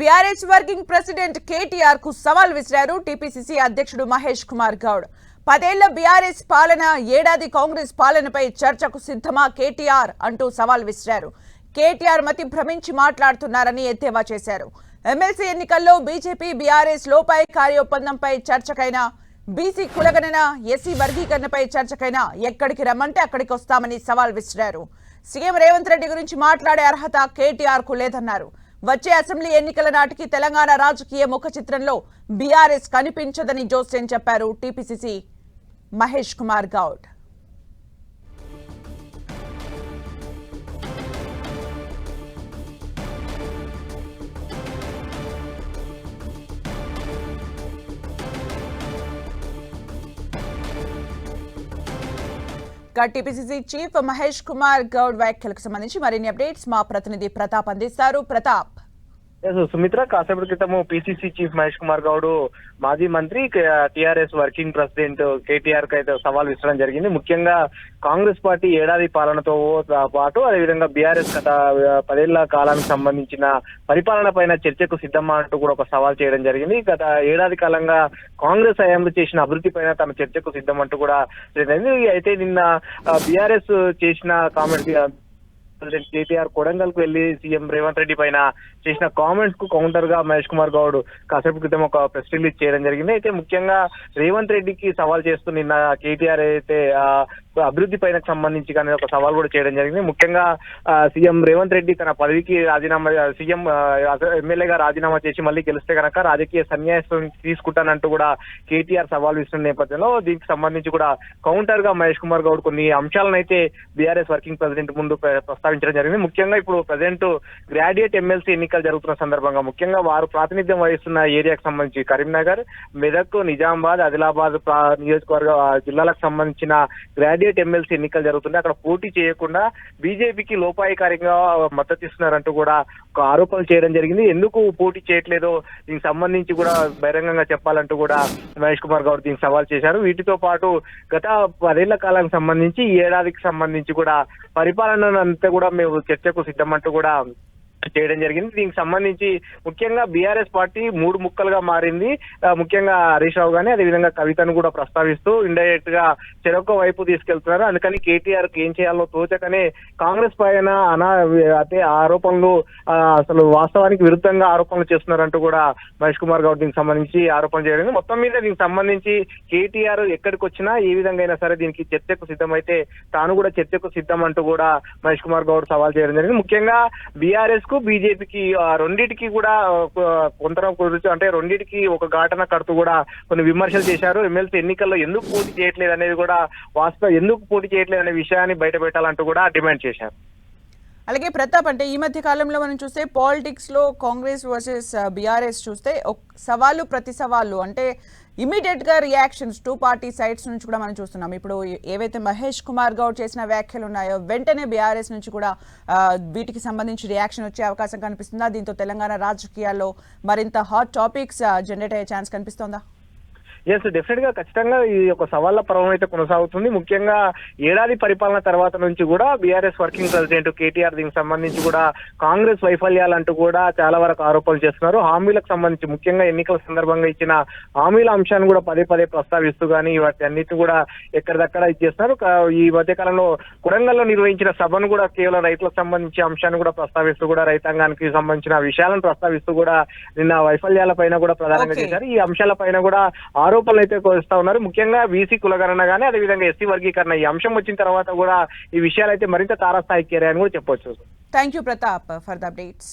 BRS working president కేటీఆర్కు సవాల్ విసిరారు TPCC అధ్యక్షుడు మహేష్ కుమార్ గౌడ్. పదేళ్ళ బీఆర్ఎస్ పాలన ఏడాది కాంగ్రెస్ పాలనపై చర్చకు సిద్ధమా కేటీఆర్ అంటూ సవాల్ విసిరారు. కేటీఆర్ మతి భ్రమించి మాట్లాడుతున్నారని ఎద్దేవా చేశారు. ఎమ్మెల్సీ ఎన్నికల్లో బీజేపీ బీఆర్ఎస్ లోపాయి కార్యొప్పందంపై చర్చకైనా బీసీ కులగణన ఎస్సీ వర్గీకరణపై చర్చకైనా ఎక్కడికి రమ్మంటే అక్కడికి వస్తామని సవాల్ విసిరారు. సీఎం రేవంత్ రెడ్డి గురించి మాట్లాడే అర్హత కేటీఆర్కు లేదన్నారు. వచ్చే అసెంబ్లీ ఎన్నికల నాటికి తెలంగాణ రాజకీయ ముఖ చిత్రంలో బీఆర్ఎస్ కనిపించదని జోస్టెన్ చెప్పారు TPCC Mahesh Kumar Goud. TPCC chief Mahesh Kumar Goud వ్యాఖ్యలకు సంబంధించి మరిన్ని అప్డేట్స్ మా ప్రతినిధి ప్రతాప్ అందిస్తారు. ప్రతాప్. సుమిత్ర కాసేపటి క్రితము పిసిసి చీఫ్ మహేష్ కుమార్ గౌడ్ మాజీ మంత్రి టిఆర్ఎస్ వర్కింగ్ ప్రెసిడెంట్ కేటీఆర్కి అయితే సవాల్ విసరడం జరిగింది. ముఖ్యంగా కాంగ్రెస్ పార్టీ ఏడాది పాలనతో పాటు అదేవిధంగా బీఆర్ఎస్ గత పదేళ్ళ కాలానికి సంబంధించిన పరిపాలన పైన చర్చకు సిద్ధమా అంటూ కూడా ఒక సవాల్ చేయడం జరిగింది. గత ఏడాది కాలంగా కాంగ్రెస్ హయాంలో చేసిన అభివృద్ధి పైన తన చర్చకు సిద్ధం అంటూ కూడా జరిగింది. అయితే నిన్న బీఆర్ఎస్ చేసిన కామెంట్ ప్రెసిడెంట్ కేటీఆర్ కొడంగల్కు వెళ్ళి సీఎం రేవంత్ రెడ్డి పైన చేసిన కామెంట్స్కు కౌంటర్గా మహేష్ కుమార్ గౌడ్ కాసేపు క్రితం ఒక ప్రెస్ రిలీజ్ చేయడం జరిగింది. అయితే ముఖ్యంగా రేవంత్ రెడ్డికి సవాల్ చేస్తూ నిన్న కేటీఆర్ అయితే అభివృద్ధి పైన సంబంధించి కానీ ఒక సవాల్ కూడా చేయడం జరిగింది. ముఖ్యంగా సీఎం రేవంత్ రెడ్డి తన పదవికి రాజీనామా సీఎం ఎమ్మెల్యేగా రాజీనామా చేసి మళ్ళీ గెలిస్తే కనుక రాజకీయ సన్యాసం తీసుకుంటానంటూ కూడా కేటీఆర్ సవాల్ ఇస్తున్న నేపథ్యంలో దీనికి సంబంధించి కూడా కౌంటర్గా మహేష్ కుమార్ గౌడ్ కొన్ని అంశాలను అయితే బీఆర్ఎస్ వర్కింగ్ ప్రెసిడెంట్ ముందు ప్రస్తావించారు. ప్రస్తావించడం జరిగింది. ముఖ్యంగా ఇప్పుడు ప్రజెంట్ గ్రాడ్యుయేట్ ఎమ్మెల్సీ ఎన్నికలు జరుగుతున్న సందర్భంగా ముఖ్యంగా వారు ప్రాతినిధ్యం వహిస్తున్న ఏరియాకు సంబంధించి కరీంనగర్ మెదక్ నిజామాబాద్ ఆదిలాబాద్ నియోజకవర్గ జిల్లాలకు సంబంధించిన గ్రాడ్యుయేట్ ఎమ్మెల్సీ ఎన్నికలు జరుగుతున్నాయి. అక్కడ పోటీ చేయకుండా బీజేపీకి లోపాయికారిగా మద్దతు ఇస్తున్నారంటూ కూడా ఒక ఆరోపణలు చేయడం జరిగింది. ఎందుకు పోటీ చేయట్లేదో? దీనికి సంబంధించి కూడా బహిరంగంగా చెప్పాలంటూ కూడా మహేష్ కుమార్ గౌడ్ దీనికి సవాల్ చేశారు. వీటితో పాటు గత పదేళ్ళ కాలానికి సంబంధించి ఈ ఏడాదికి సంబంధించి కూడా పరిపాలన అంతా కూడా మేము చర్చకు సిద్ధమంటూ కూడా చేయడం జరిగింది. దీనికి సంబంధించి ముఖ్యంగా బీఆర్ఎస్ పార్టీ మూడు ముక్కలుగా మారింది. ముఖ్యంగా హరీష్ రావు గానీ అదేవిధంగా కవితను కూడా ప్రస్తావిస్తూ ఇండైరెక్ట్గా చెరొక వైపు తీసుకెళ్తున్నారు. అందుకని కేటీఆర్ ఏం చేయాలో తోచకనే కాంగ్రెస్ పైన అనా అదే ఆరోపణలు అసలు వాస్తవానికి విరుద్ధంగా ఆరోపణలు చేస్తున్నారంటూ కూడా మహేష్ కుమార్ గౌడ్ దీనికి సంబంధించి ఆరోపణ చేయడం మొత్తం మీద దీనికి సంబంధించి కేటీఆర్ ఎక్కడికి వచ్చినా ఏ విధంగా అయినా సరే దీనికి చర్చకు సిద్ధమైతే తాను కూడా చర్చకు సిద్ధం అంటూ కూడా మహేష్ కుమార్ గౌడ్ సవాల్ చేయడం జరిగింది. ముఖ్యంగా బీఆర్ఎస్కు బీజేపీకి రెండింటికి కూడా కొంత అంటే రెండింటికి ఒక ఘాటన కడుతూ కూడా కొన్ని విమర్శలు చేశారు. ఎమ్మెల్సీ ఎన్నికల్లో ఎందుకు పోటీ చేయట్లేదు అనేది కూడా వాస్తవం ఎందుకు పోటీ చేయట్లేదు అనే విషయాన్ని బయట పెట్టాలంటూ కూడా డిమాండ్ చేశారు. అలాగే ప్రతాప్ అంటే ఈ మధ్య కాలంలో మనం చూస్తే పాలిటిక్స్లో కాంగ్రెస్ వర్సెస్ బీఆర్ఎస్ చూస్తే ఒక సవాలు ప్రతి సవాళ్ళు అంటే ఇమీడియట్గా రియాక్షన్స్ టూ పార్టీ సైడ్స్ నుంచి కూడా మనం చూస్తున్నాం. ఇప్పుడు ఏవైతే మహేష్ కుమార్ గౌడ్ చేసిన వ్యాఖ్యలు ఉన్నాయో వెంటనే బీఆర్ఎస్ నుంచి కూడా వీటికి సంబంధించి రియాక్షన్ వచ్చే అవకాశం కనిపిస్తుందా? దీంతో తెలంగాణ రాజకీయాల్లో మరింత హాట్ టాపిక్స్ జనరేట్ అయ్యే ఛాన్స్ కనిపిస్తోందా? ఎస్ డెఫినెట్గా ఖచ్చితంగా ఈ యొక్క సవాళ్ళ పర్వం అయితే కొనసాగుతుంది. ముఖ్యంగా ఏడాది పరిపాలన తర్వాత నుంచి కూడా బీఆర్ఎస్ వర్కింగ్ ప్రెసిడెంట్ కేటీఆర్ దీనికి సంబంధించి కూడా కాంగ్రెస్ వైఫల్యాలంటూ కూడా చాలా వరకు ఆరోపణలు చేస్తున్నారు. హామీలకు సంబంధించి ముఖ్యంగా ఎన్నికల సందర్భంగా ఇచ్చిన హామీల అంశాన్ని కూడా పదే పదే ప్రస్తావిస్తూ కానీ వాటి అన్నిటిని కూడా ఎక్కడిదక్కడ ఇచ్చేస్తున్నారు ఈ మధ్య కాలంలో కొడంగల్లో నిర్వహించిన సభను కూడా కేవలం రైతులకు సంబంధించి అంశాన్ని కూడా ప్రస్తావిస్తూ కూడా రైతాంగానికి సంబంధించిన విషయాలను ప్రస్తావిస్తూ కూడా నిన్న వైఫల్యాల పైన కూడా ప్రధానంగా. చేశారు. ఈ అంశాల పైన కూడా ఆరోపణలు అయితే వస్తా ఉన్నారు. ముఖ్యంగా బీసీ కులగణన కానీ అదేవిధంగా ఎస్సీ వర్గీకరణ ఈ అంశం వచ్చిన తర్వాత కూడా ఈ విషయాలు అయితే మరింత తారాస్థాయికి చేరాయని కూడా చెప్పొచ్చు. Thank you Pratap for the updates